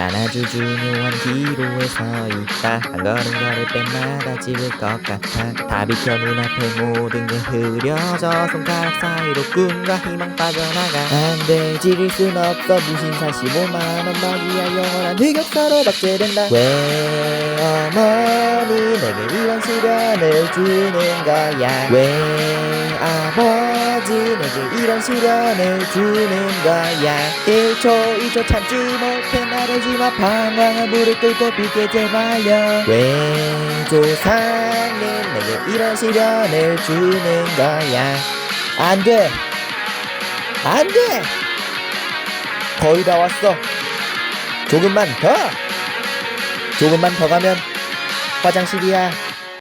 난 아주 중요한 기로에 서 있다. 한 걸음 걸을 때마다 찍을 것 같아. 다 비켜 눈앞에 모든 게 흐려져 손가락 사이로 꿈과 희망 빠져나가. 안돼 지릴 순 없어. 무신사 15만원 맞이야. 영원한 흑역사로 박제된다. 왜 어머니 내게 이런 시련을 주는 거야? 왜 아버지 내게 이런 시련을 주는 거야. 1초 2초 참지 못해 나르지마. 방황한 물을 끓고 비게 제발요 왜 조상님 내게 이런 시련을 주는 거야? 안돼! 안돼! 거의 다 왔어. 조금만 더! 조금만 더 가면 화장실이야